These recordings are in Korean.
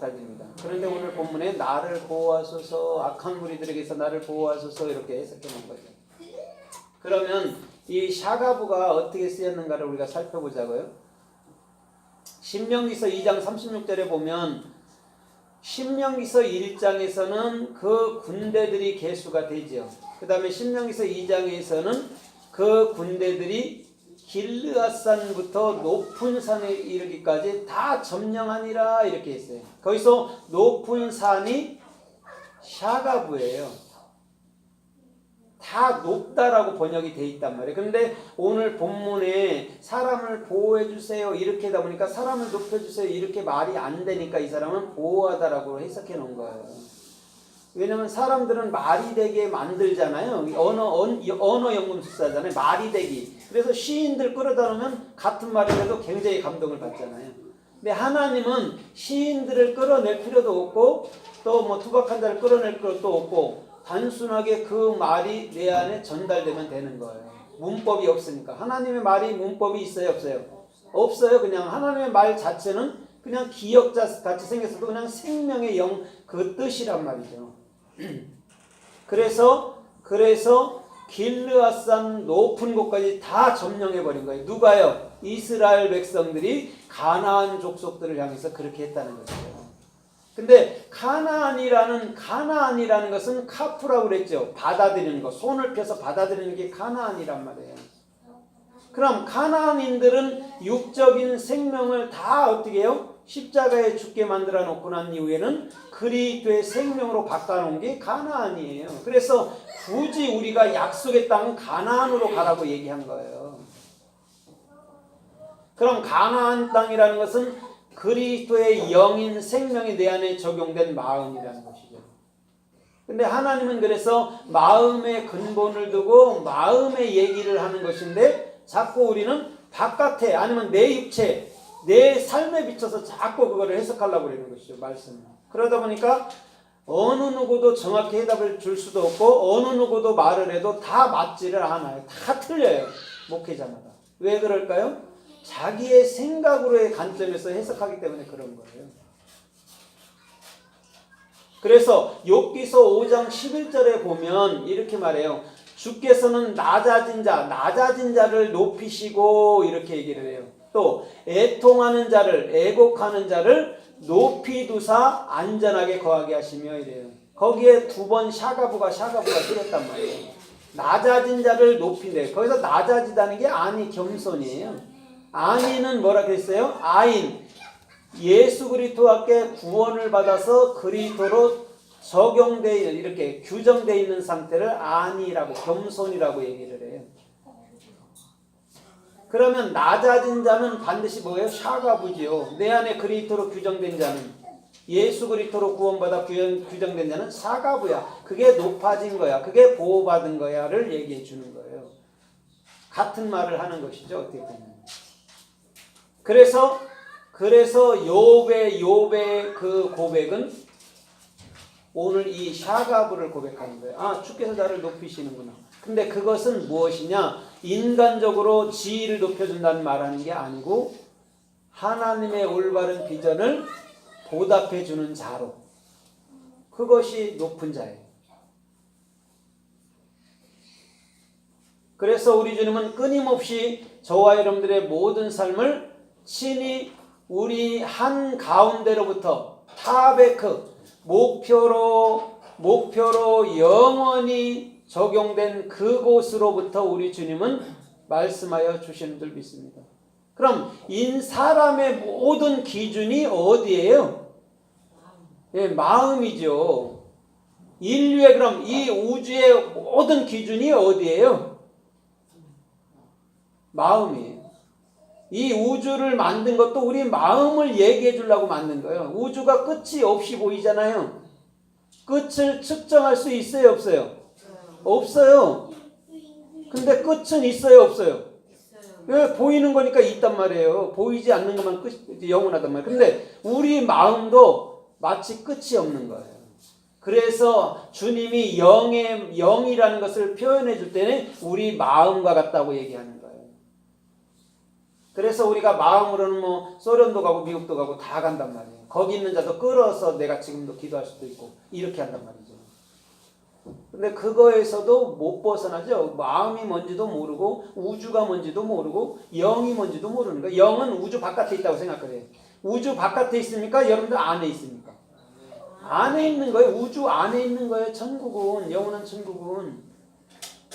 달립니다. 그런데 오늘 본문에 나를 보호하소서 악한 무리들에게서 나를 보호하소서 이렇게 해석해 놓은 거죠. 그러면 이 샤가부가 어떻게 쓰였는가를 우리가 살펴보자고요. 신명기서 2장 36절에 보면 신명기서 1장에서는 그 군대들이 개수가 되죠. 그 다음에 신명기서 2장에서는 그 군대들이 길르앗산부터 높은 산에 이르기까지 다 점령하니라 이렇게 했어요. 거기서 높은 산이 샤가부예요. 다 높다라고 번역이 돼 있단 말이에요. 근데 오늘 본문에 사람을 보호해 주세요 이렇게 하다 보니까 사람을 높여 주세요 이렇게 말이 안 되니까 이 사람은 보호하다라고 해석해 놓은 거예요. 왜냐면 사람들은 말이 되게 만들잖아요. 언어 언, 언어 연금술사잖아요. 말이 되기. 그래서 시인들 끌어다 놓으면 같은 말이라도 굉장히 감동을 받잖아요. 근데 하나님은 시인들을 끌어낼 필요도 없고 또 뭐 투박한 자를 끌어낼 것도 없고 단순하게 그 말이 내 안에 전달되면 되는 거예요. 문법이 없으니까. 하나님의 말이 문법이 있어요, 없어요? 없어요. 그냥 하나님의 말 자체는 그냥 기억자 같이 생겼어도 그냥 생명의 영 그 뜻이란 말이죠. 그래서 그래서 길르앗산 높은 곳까지 다 점령해 버린 거예요. 누가요? 이스라엘 백성들이 가나안 족속들을 향해서 그렇게 했다는 거죠. 근데 가나안이라는 가나안이라는 것은 카프라고 그랬죠. 받아들이는 거, 손을 펴서 받아들이는 게 가나안이란 말이에요. 그럼 가나안인들은 육적인 생명을 다 어떻게 해요? 십자가에 죽게 만들어 놓고 난 이후에는 그리스도의 생명으로 바꿔 놓은 게 가나안이에요. 그래서 굳이 우리가 약속의 땅은 가나안으로 가라고 얘기한 거예요. 그럼 가나안 땅이라는 것은 그리스도의 영인 생명이 내 안에 적용된 마음이라는 것이죠. 근데 하나님은 그래서 마음의 근본을 두고 마음의 얘기를 하는 것인데 자꾸 우리는 바깥에 아니면 내 육체, 내 삶에 비춰서 자꾸 그거를 해석하려고 그러는 것이죠. 말씀을. 그러다 보니까 어느 누구도 정확히 해답을 줄 수도 없고 어느 누구도 말을 해도 다 맞지를 않아요. 다 틀려요. 목회자마다. 왜 그럴까요? 자기의 생각으로의 관점에서 해석하기 때문에 그런 거예요. 그래서 욥기서 5장 11절에 보면 이렇게 말해요. 주께서는 낮아진 자, 낮아진 자를 높이시고 이렇게 얘기를 해요. 또 애통하는 자를 애곡하는 자를 높이 두사 안전하게 거하게 하시며 이래요. 거기에 두 번 샤가부가 샤가부가 쓰였단 말이에요. 낮아진 자를 높이네. 거기서 낮아지다는 게 아니 겸손이에요. 아니는 뭐라 그랬어요? 아인. 예수 그리스도께 구원을 받아서 그리스도로 적용돼 이렇게 규정돼 있는 상태를 아니라고 겸손이라고 얘기를 해요. 그러면 낮아진 자는 반드시 뭐예요? 샤가부지요. 내 안에 그리스도로 규정된 자는 예수 그리스도로 구원받아 규정, 규정된 자는 사가부야. 그게 높아진 거야. 그게 보호받은 거야를 얘기해 주는 거예요. 같은 말을 하는 것이죠. 어떻게 보면. 그래서 그래서 욥의 욥의 그 고백은 오늘 이 샤가부를 고백하는 거예요. 아, 주께서 나를 높이시는구나. 근데 그것은 무엇이냐? 인간적으로 지위를 높여준다는 말하는 게 아니고 하나님의 올바른 비전을 보답해 주는 자로 그것이 높은 자예요. 그래서 우리 주님은 끊임없이 저와 여러분들의 모든 삶을 친히 우리 한 가운데로부터 타베크 목표로 목표로 영원히 적용된 그곳으로부터 우리 주님은 말씀하여 주시는 줄 믿습니다. 그럼 인 사람의 모든 기준이 어디예요? 예, 마음이죠. 인류의 그럼 이 우주의 모든 기준이 어디예요? 마음이에요. 이 우주를 만든 것도 우리 마음을 얘기해 주려고 만든 거예요. 우주가 끝이 없이 보이잖아요. 끝을 측정할 수 있어요, 없어요? 없어요. 근데 끝은 있어요, 없어요? 왜 보이는 거니까 있단 말이에요. 보이지 않는 것만 끝 영원하단 말이에요. 근데 우리 마음도 마치 끝이 없는 거예요. 그래서 주님이 영의 영이라는 것을 표현해 줄 때는 우리 마음과 같다고 얘기하는 거예요. 그래서 우리가 마음으로는 뭐 소련도 가고 미국도 가고 다 간단 말이에요. 거기 있는 자도 끌어서 내가 지금도 기도할 수도 있고 이렇게 한단 말이죠. 근데 그거에서도 못 벗어나죠. 마음이 뭔지도 모르고 우주가 뭔지도 모르고 영이 뭔지도 모르는 거예요. 영은 우주 바깥에 있다고 생각해요. 우주 바깥에 있습니까? 여러분들 안에 있습니까? 안에 있는 거예요. 우주 안에 있는 거예요. 천국은 영원한 천국은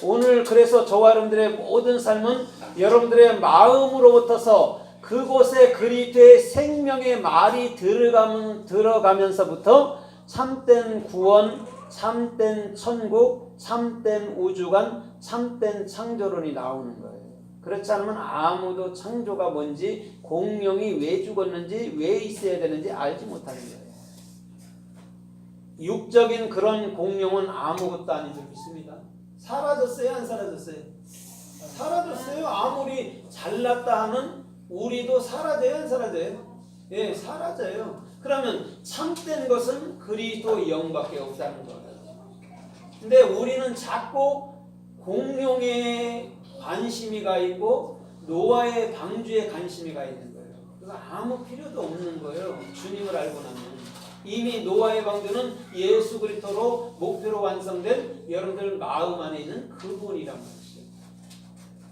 오늘 그래서 저와 여러분들의 모든 삶은 여러분들의 마음으로부터서 그곳에 그리스도의 생명의 말이 들어가면, 들어가면서부터 참된 구원, 참된 천국, 참된 우주관, 참된 창조론이 나오는 거예요. 그렇지 않으면 아무도 창조가 뭔지 공룡이 왜 죽었는지 왜 있어야 되는지 알지 못하는 거예요. 육적인 그런 공룡은 아무것도 아닌 줄 믿습니다. 사라졌어요, 안 사라졌어요? 사라졌어요. 아무리 잘났다 하는 우리도 사라져요, 안 사라져요? 예, 사라져요. 그러면 참된 것은 그리스도 영밖에 없다는 거예요. 근데 우리는 자꾸 공룡에 관심이 가 있고 노아의 방주에 관심이 가 있는 거예요. 그래서 아무 필요도 없는 거예요. 주님을 알고 나면. 이미 노아의 방주는 예수 그리스도로 목표로 완성된 여러분들 마음 안에 있는 그분이란 말이죠.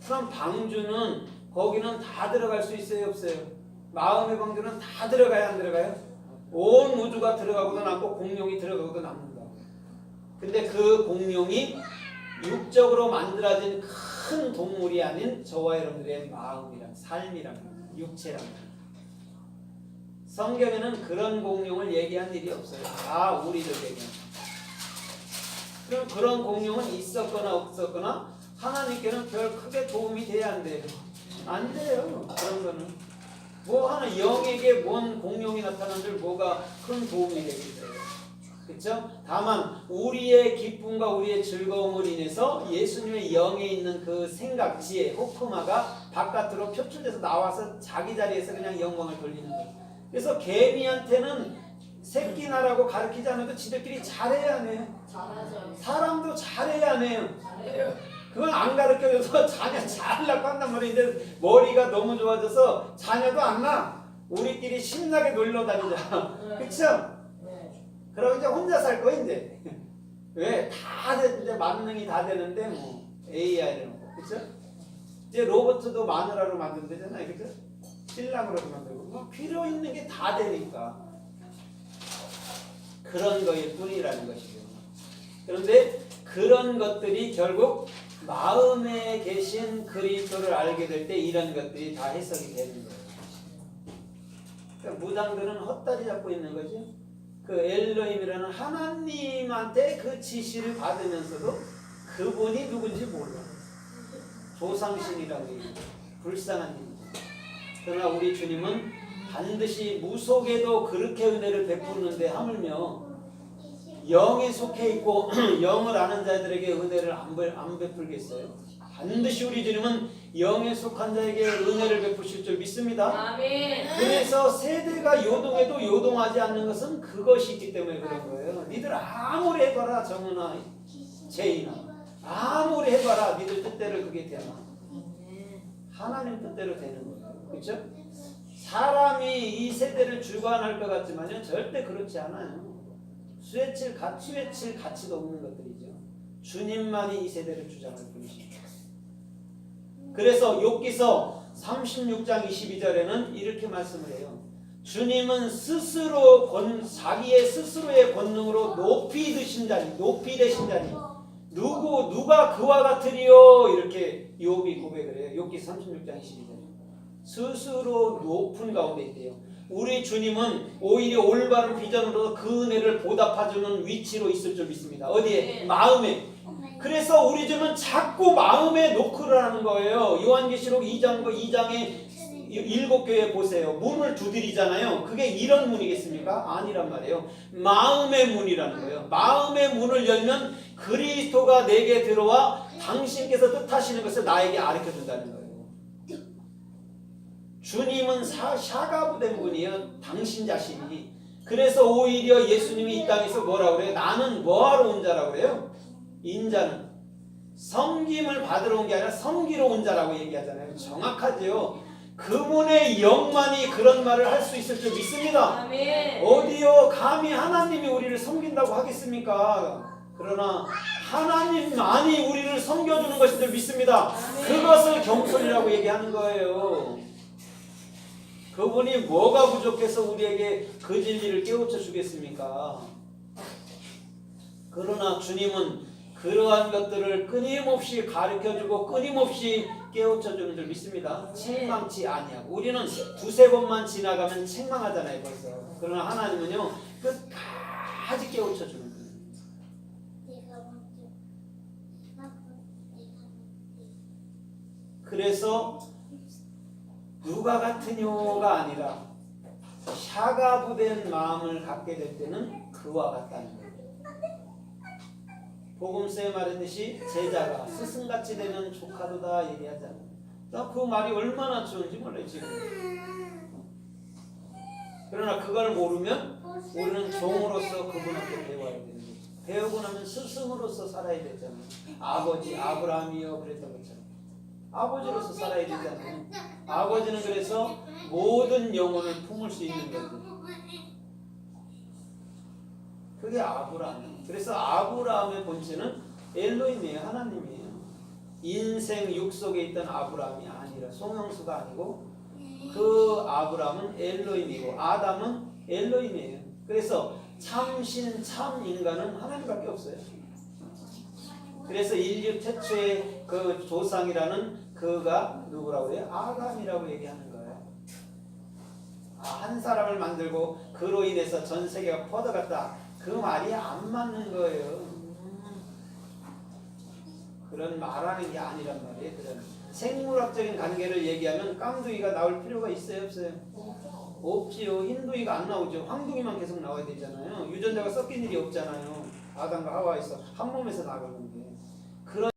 그럼 방주는 거기는 다 들어갈 수 있어요, 없어요? 마음의 방주는 다 들어가야 안 들어가요? 온 우주가 들어가고도 남고 공룡이 들어가고도 남는다. 근데 그 공룡이 육적으로 만들어진 큰 동물이 아닌 저와 여러분들의 마음이란 삶이란 육체란 성경에는 그런 공룡을 얘기한 일이 없어요. 다 우리들 얘기합니다. 그럼 그런 공룡은 있었거나 없었거나 하나님께는 별 크게 도움이 돼야 안 돼요. 안 돼요. 그런 거는. 뭐 하나 영에게 뭔 공룡이 나타난들 뭐가 큰 도움이 되겠어요. 그렇죠? 다만 우리의 기쁨과 우리의 즐거움을 인해서 예수님의 영에 있는 그 생각, 지혜, 호크마가 바깥으로 표출돼서 나와서 자기 자리에서 그냥 영광을 돌리는 거예요. 그래서 개미한테는 새끼 나라고 가르치지 않아도 지들끼리 잘해야 해요. 잘하죠. 사람도 잘해야 해요. 잘해요. 그건 안 가르쳐줘서 자녀 잘라고 한단 말인데 머리가 너무 좋아져서 자녀도 안 나. 우리끼리 신나게 놀러 다니자. 그쵸? 네. 그럼 이제 혼자 살거 이제. 왜? 다 돼, 이제 만능이 다 되는데 뭐 AI를 뭐 그쵸? 이제 로봇도 마누라로 만든대잖아요. 그쵸? 신랑으로도 만들고 뭐 필요 있는 게 다 되니까 그런 거일 뿐이라는 것이죠. 그런데 그런 것들이 결국 마음에 계신 그리스도를 알게 될 때 이런 것들이 다 해석이 되는 거예요. 그러니까 무당들은 헛다리 잡고 있는 거죠. 그 엘로힘이라는 하나님한테 그 지시를 받으면서도 그분이 누군지 몰라. 조상신이라고 얘기해요. 불쌍한 일이죠. 그러나 우리 주님은 반드시 무속에도 그렇게 은혜를 베푸는데 하물며 영에 속해 있고 영을 아는 자들에게 은혜를 안, 베, 안 베풀겠어요? 반드시 우리 주님은 영에 속한 자에게 은혜를 베푸실 줄 믿습니다. 아멘. 그래서 세대가 요동해도 요동하지 않는 것은 그것이 있기 때문에 그런 거예요. 니들 아무리 해봐라 정은아, 제인아, 아무리 해봐라 니들 뜻대로 그게 되나? 하나님 뜻대로 되는 거예요. 그렇죠? 사람이 이 세대를 주관할 것 같지만요 절대 그렇지 않아요. 수혜칠 가 수혜칠 가치도 없는 것들이죠. 주님만이 이 세대를 주장할 분이십니다. 그래서 욥기서 36장 22절에는 이렇게 말씀을 해요. 주님은 스스로 권, 자기의 스스로의 권능으로 높이 드신 자니, 높이 되신 자니, 누구 누가 그와 같으리요 이렇게 욥이 고백을 해요. 욥기 36장 22절. 스스로 높은 가운데 있대요. 우리 주님은 오히려 올바른 비전으로 그 은혜를 보답해주는 위치로 있을 줄 믿습니다. 어디에? 네. 마음에. 그래서 우리 주는 자꾸 마음에 노크를 하는 거예요. 요한계시록 2장과 2장에 일곱 교회 보세요. 문을 두드리잖아요. 그게 이런 문이겠습니까? 아니란 말이에요. 마음의 문이라는 거예요. 마음의 문을 열면 그리스도가 내게 들어와 당신께서 뜻하시는 것을 나에게 가르쳐 준다는 거예요. 주님은 사, 샤가부된 분이에요. 당신 자신이. 그래서 오히려 예수님이 이 땅에서 뭐라고 그래요? 나는 뭐하러 온 자라고 그래요? 인자는 섬김을 받으러 온 게 아니라 섬기러 온 자라고 얘기하잖아요. 정확하죠. 그분의 영만이 그런 말을 할 수 있을 줄 믿습니다. 아멘. 어디요 감히 하나님이 우리를 섬긴다고 하겠습니까? 그러나 하나님만이 우리를 섬겨주는 것인 줄 믿습니다. 그것을 경솔이라고 얘기하는 거예요. 그분이 뭐가 부족해서 우리에게 그 진리를 깨우쳐 주겠습니까? 그러나 주님은 그러한 것들을 끊임없이 가르쳐 주고 끊임없이 깨우쳐 주는 줄 믿습니다. 책망치 아니하고 우리는 두세 번만 지나가면 책망하잖아요, 벌써. 그러나 하나님은요. 끝까지 깨우쳐 주는 거예요. 그래서 누가 같으뇨가 아니라 샤가부된 마음을 갖게 될 때는 그와 같다는 거예요. 복음서에 말했듯이 제자가 스승같이 되면 조카도다 얘기하잖아요. 나그 말이 얼마나 좋은지 몰라요 지금. 그러나 그걸 모르면 우리는 종으로서 그분한테 배워야 되는 거죠. 배우고 나면 스승으로서 살아야 되잖아요. 아버지 아브라함이요 그랬던 것처럼. 아버지로서 살아야 되잖아요. 아버지는 그래서 모든 영혼을 품을 수 있는 거죠. 그게 아브라함. 그래서 아브라함의 본체는 엘로임이에요. 하나님이에요. 인생 육 속에 있던 아브라함이 아니라 송영수가 아니고 그 아브라함은 엘로임이고 아담은 엘로임이에요. 그래서 참신 참 인간은 하나님밖에 없어요. 그래서 인류 최초의 그 조상이라는 그가 누구라고 해요? 아담이라고 얘기하는 거예요. 아, 한 사람을 만들고 그로 인해서 전 세계가 퍼져갔다. 그 말이 안 맞는 거예요. 그런 말하는 게 아니란 말이에요. 그런 생물학적인 관계를 얘기하면 깡둥이가 나올 필요가 있어요, 없어요? 없지요. 흰둥이가 안 나오죠. 황둥이만 계속 나와야 되잖아요. 유전자가 섞인 일이 없잖아요. 아담과 하와에서 한 몸에서 나가는 게.